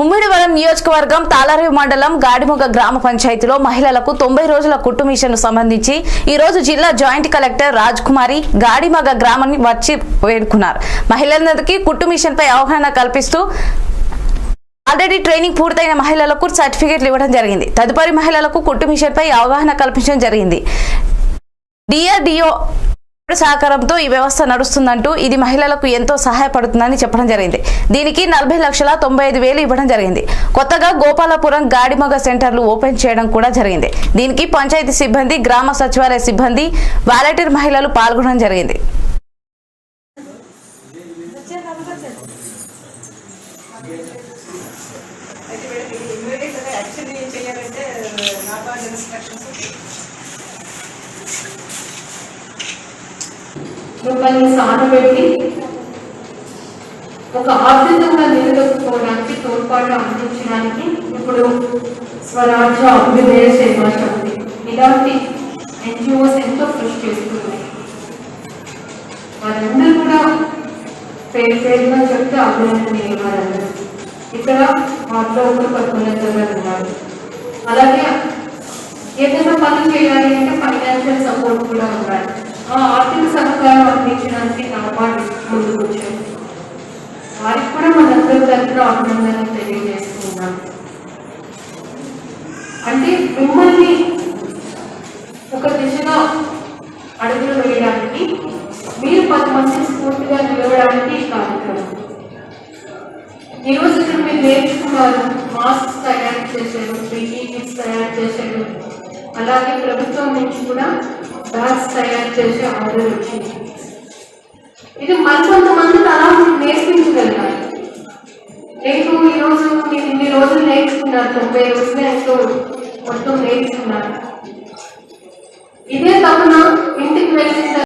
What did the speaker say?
ముమ్మిడివరం నియోజకవర్గం తాళరేవు మండలం గాడిముగ గ్రామ పంచాయతీలో మహిళలకు తొంభై రోజుల కుట్టు మిషన్ సంబంధించి ఈ రోజు జిల్లా జాయింట్ కలెక్టర్ రాజ్ కుమారి గాడిమగ గ్రామాన్ని వచ్చి వేడుకున్నారు. మహిళలందరికీ కుట్టు మిషన్ పై అవగాహన కల్పిస్తూ ఆల్రెడీ ట్రైనింగ్ పూర్తయిన మహిళలకు సర్టిఫికేట్లు ఇవ్వడం జరిగింది. తదుపరి మహిళలకు కుట్టు మిషన్ పై అవగాహన కల్పించడం జరిగింది. డిఆర్డిఓ సహకారంతో ఈ వ్యవస్థ నడుస్తుందంటూ ఇది మహిళలకు ఎంతో సహాయపడుతుందని చెప్పడం జరిగింది. దీనికి నలభై లక్షల తొంభై ఐదు వేలు ఇవ్వడం జరిగింది. కొత్తగా గోపాలపురం గాడిమగ సెంటర్లు ఓపెన్ చేయడం కూడా జరిగింది. దీనికి పంచాయతీ సిబ్బంది గ్రామ సచివాలయ సిబ్బంది వాలంటీర్ మహిళలు పాల్గొనడం జరిగింది. అయితే యాక్చువల్లీ ఏం చేయాలంటే నాబార్డ్ ఇన్స్ట్రక్షన్స్ మిమ్మల్ని సానబెట్టి ఒక ఆర్థికంగా నిలదొక్కుకోవడానికి తోడ్పాటు అందించడానికి ఇప్పుడు స్వరాజ్య అభ్యుదయ సేవా శక్తి ఇలాంటి ఎన్జిఓస్ ఎంతో కృషి చేస్తున్నాయి. వారందరూ కూడా పేరు పేరుగా చెప్తే అభినందనీయ వారందరూ ఇక్కడ మాతో ఒకరు పద్మనంద ఉన్నారు. అలాగే ఏదైనా పని చేయాలి అంటే ఫైనాన్షియల్ సపోర్ట్ కూడా ఉండాలి. ఆర్థిక సహకారం అందించడానికి నాబార్డు ముందుకు వచ్చారు వారికి కూడా మనందరూ తరఫున అభినందనలు తెలియజేస్తున్నాం అంటే మిమ్మల్ని ఒక దిశగా అడుగులు వేయడానికి మీరు పది మంది స్ఫూర్తిగా నిలవడానికి ఈ కార్యక్రమం. ఈరోజు ఇక్కడ మీరు నేర్చుకున్నారు మాస్క్ తయారు చేశారు పీపీ కిట్స్ తయారు చేశారు. అలాగే ప్రభుత్వం నుంచి కూడా తయారు చేసే ఆర్డర్ వచ్చింది ఇది మరికొంతమందికి అలా నేర్పించగలగాలి రేపు ఈ రోజు మీరు ఇన్ని రోజులు నేర్చుకున్నారు తొంభై రోజులు ఎంతో మొత్తం నేర్చుకున్నారు. ఇదే కాకుండా ఇంటికి వెళ్ళిన